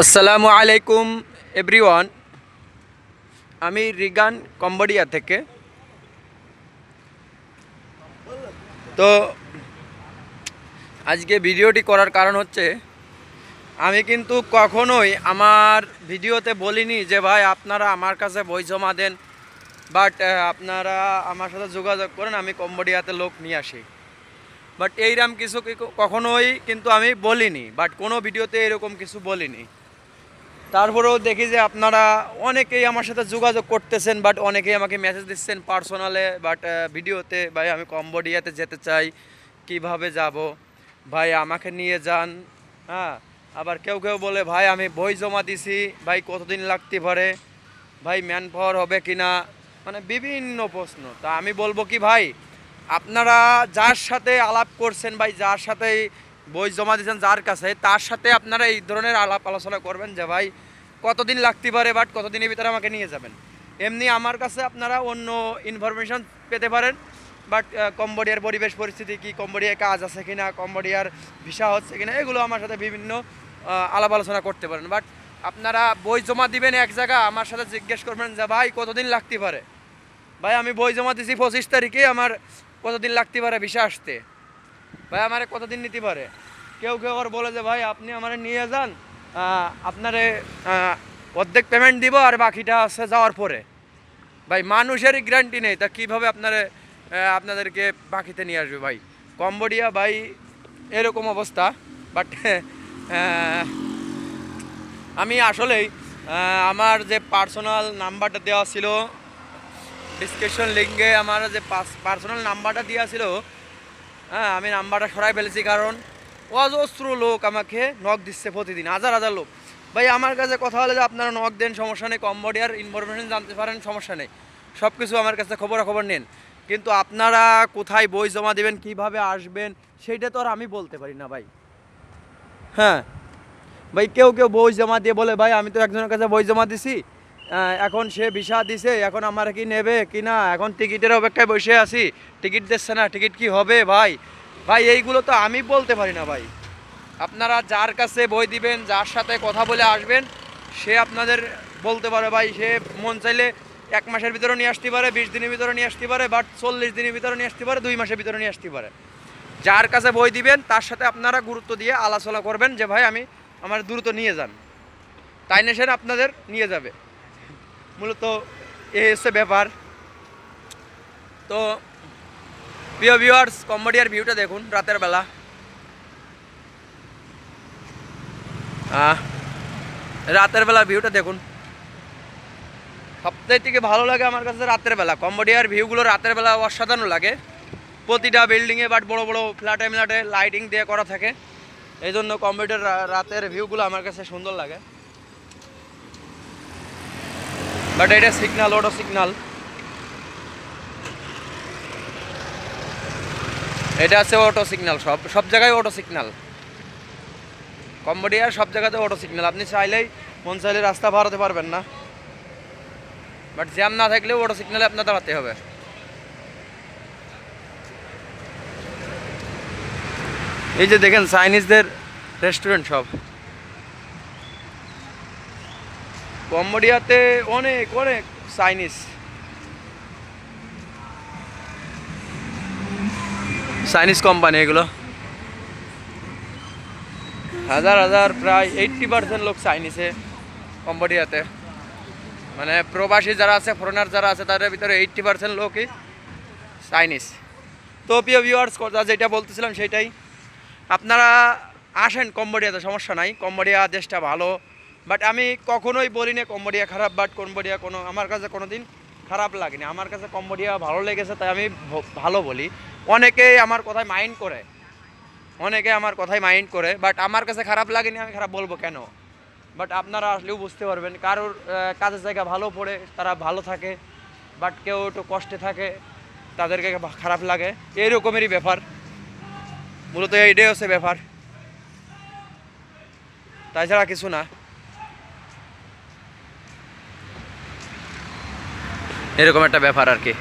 আসসালামু আলাইকুম, এভরিওয়ান। আমি রিগান কম্বোডিয়া থেকে। তো, আজকে ভিডিওটি করার কারণ হচ্ছে, আমি কিন্তু কখনোই আমার ভিডিওতে বলিনি যে, ভাই, আপনারা আমার কাছে বই জমা দেন বাট আপনারা আমার সাথে যোগাযোগ করেন, আমি কম্বোডিয়াতে লোক নিয়ে আসি। বাট এইরকম কিছু কখনোই কিন্তু আমি বলিনি বাট কোনো ভিডিওতে এরকম কিছু বলিনি। তারপরেও দেখি যে আপনারা অনেকেই আমার সাথে যোগাযোগ করতেছেন বাট অনেকেই আমাকে মেসেজ দিচ্ছেন পার্সোনালে বাট ভিডিওতে, ভাই, আমি কম্বোডিয়াতে যেতে চাই, কীভাবে যাব? ভাই, আমাকে নিয়ে যান। হ্যাঁ আবার কেউ কেউ বলে, ভাই, আমি বই জমা দিছি, ভাই, কতদিন লাগতে পারে? ভাই ম্যান পাওয়ার হবে কি না মানে বিভিন্ন প্রশ্ন। তা আমি বলব কি, ভাই, আপনারা যার সাথে আলাপ করছেন, ভাই, যার সাথে বই জমা দিয়েছেন যার কাছে, তার সাথে আপনারা এই ধরনের আলাপ আলোচনা করবেন যে, ভাই, কতদিন লাগতে পারে বাট কতদিনের ভিতরে আমাকে নিয়ে যাবেন? এমনি আমার কাছে আপনারা অন্য ইনফরমেশন পেতে পারেন বাট কম্বোডিয়ার পরিবেশ পরিস্থিতি কি, কম্বোডিয়ায় কাজ আছে কিনা, কম্বোডিয়ার ভিসা হচ্ছে কিনা, এগুলো আমার সাথে বিভিন্ন আলাপ আলোচনা করতে পারেন। বাট আপনারা বই জমা দিবেন এক জায়গা, আমার সাথে জিজ্ঞেস করবেন যে, ভাই, কতদিন লাগতে পারে? ভাই, আমি বই জমা দিছি পঁচিশ তারিখে, আমার কতদিন লাগতে পারে ভিসা আসতে? ভাই, আমারে কতদিন নিতে পারে? কেউ কেউ আবার বলে যে, ভাই, আপনি আমারে নিয়ে যান আপনারে অর্ধেক পেমেন্ট দিব আর বাকিটা আছে যাওয়ার পরে। ভাই, মানুষেরই গ্যারান্টি নেই, তা কীভাবে আপনারে আপনাদেরকে বাকিতে নিয়ে আসবে ভাই? কম্বোডিয়া, ভাই, এরকম অবস্থা বাট আমি আসলেই আমার যে পার্সোনাল নাম্বারটা দেওয়া ছিল ডিসক্রিপশন লিঙ্কে আমার যে পার্সোনাল নাম্বারটা দেওয়া ছিল হ্যাঁ আমি নাম্বারটা সরাই ফেলেছি কারণ অজস্র লোক আমাকে নক দিচ্ছে প্রতিদিন, হাজার হাজার লোক। ভাই, আমার কাছে কথা হলে যে আপনারা নক দেন, সমস্যা নেই। কম্বোডিয়ার ইনফরমেশন জানতে পারেন, সমস্যা নেই। সব কিছু আমার কাছে খবরাখবর নেন। কিন্তু আপনারা কোথায় বই জমা দেবেন, কীভাবে আসবেন, সেইটা তো আর আমি বলতে পারি না, ভাই। হ্যাঁ। ভাই, কেউ কেউ বই জমা দিয়ে বলে, ভাই, আমি তো একজনের কাছে বই জমা দিছি। এখন সে ভিসা দিছে, এখন আমার কি নেবে, কি না? এখন টিকিটের অপেক্ষায় বসে আছি। টিকিট দিচ্ছে না, টিকিট কি হবে ভাই? ভাই, এইগুলো তো আমি বলতে পারি না ভাই। আপনারা যার কাছে বই দিবেন, যার সাথে কথা বলে আসবেন, সে আপনাদের বলতে পারে ভাই, সে মন চাইলে এক মাসের ভিতরে নিয়ে আসতে পারে, বিশ দিনের ভিতরে নিয়ে আসতে পারে, বাট চল্লিশ দিনের ভিতরে নিয়ে আসতে পারে, দুই মাসের ভিতরে নিয়ে আসতে পারে। যার কাছে বই দিবেন, তার সাথে আপনারা গুরুত্ব দিয়ে আলোচনা করবেন যে, ভাই, আমি আমার দ্রুত নিয়ে যান। তাই না সেটা আপনাদের নিয়ে যাবে। মূলত এই হচ্ছে ব্যাপার। তো প্রিয় ভিউয়ার্স কম্বোডিয়ার ভিউটা দেখুন রাতের বেলা। রাতের বেলা ভিউটা দেখুন। সবথেকে থেকে ভালো লাগে আমার কাছে রাতের বেলা। কম্বোডিয়ার ভিউগুলো রাতের বেলা অসাধারণ লাগে। প্রতিটা বিল্ডিংয়ে বাট বড় বড় ফ্ল্যাটে ফ্ল্যাটে লাইটিং দিয়ে করা থাকে। এই জন্য কম্পিউটার রাতের ভিউগুলো আমার কাছে সুন্দর লাগে। বাট এটা সিগনাল ওটা সিগনাল এটা আছে অটো সিগনাল সব সব জায়গায় অটো সিগনাল কম্বোডিয়ার সব জায়গাতে অটো সিগনাল আপনি চাইলেই মন চাইলে রাস্তা বাড়াতে পারবেন না। বাট জ্যাম না থাকলেও অটো সিগনালে আপনার দাঁড়াতে হবে। এই যে দেখেন চাইনিজদের রেস্টুরেন্ট সব। কম্বোডিয়াতে অনেক অনেক চাইনিজ। চাইনিজ কোম্পানি এগুলো। হাজার হাজার, প্রায় এইট্টি পার্সেন্ট লোক চাইনিজে কম্বোডিয়াতে। মানে প্রবাসী যারা আছে ফরেনার যারা আছে, তাদের ভিতরে এইট্টি পার্সেন্ট লোকই চাইনিজ। তো প্রিয় ভিউয়ার্স কথা যেটা বলতেছিলাম সেটাই, আপনারা আসেন কম্বোডিয়াতে, সমস্যা নাই। কম্বোডিয়া দেশটা ভালো। বাট আমি কখনোই বলি না কম্বোডিয়া খারাপ বাট কম্বোডিয়া কোনো, আমার কাছে কোনো দিন খারাপ লাগেনি। আমার কাছে কম্বোডিয়া ভালো লেগেছে, তাই আমি ভালো বলি। অনেকেই আমার কথায় মাইন্ড করে। অনেকে আমার কথায় মাইন্ড করে বাট আমার কাছে খারাপ লাগেনি, আমি খারাপ বলব কেন? বাট আপনারা আসলেও বুঝতে পারবেন, কারোর কাজের জায়গা ভালো পড়ে, তারা ভালো থাকে বাট কেউ একটু কষ্টে থাকে, তাদেরকে খারাপ লাগে। এইরকমেরই ব্যাপার। মূলত এইটাই হচ্ছে ব্যাপার। তাছাড়া কিছু না। এরকম একটা ব্যাপার আর কি।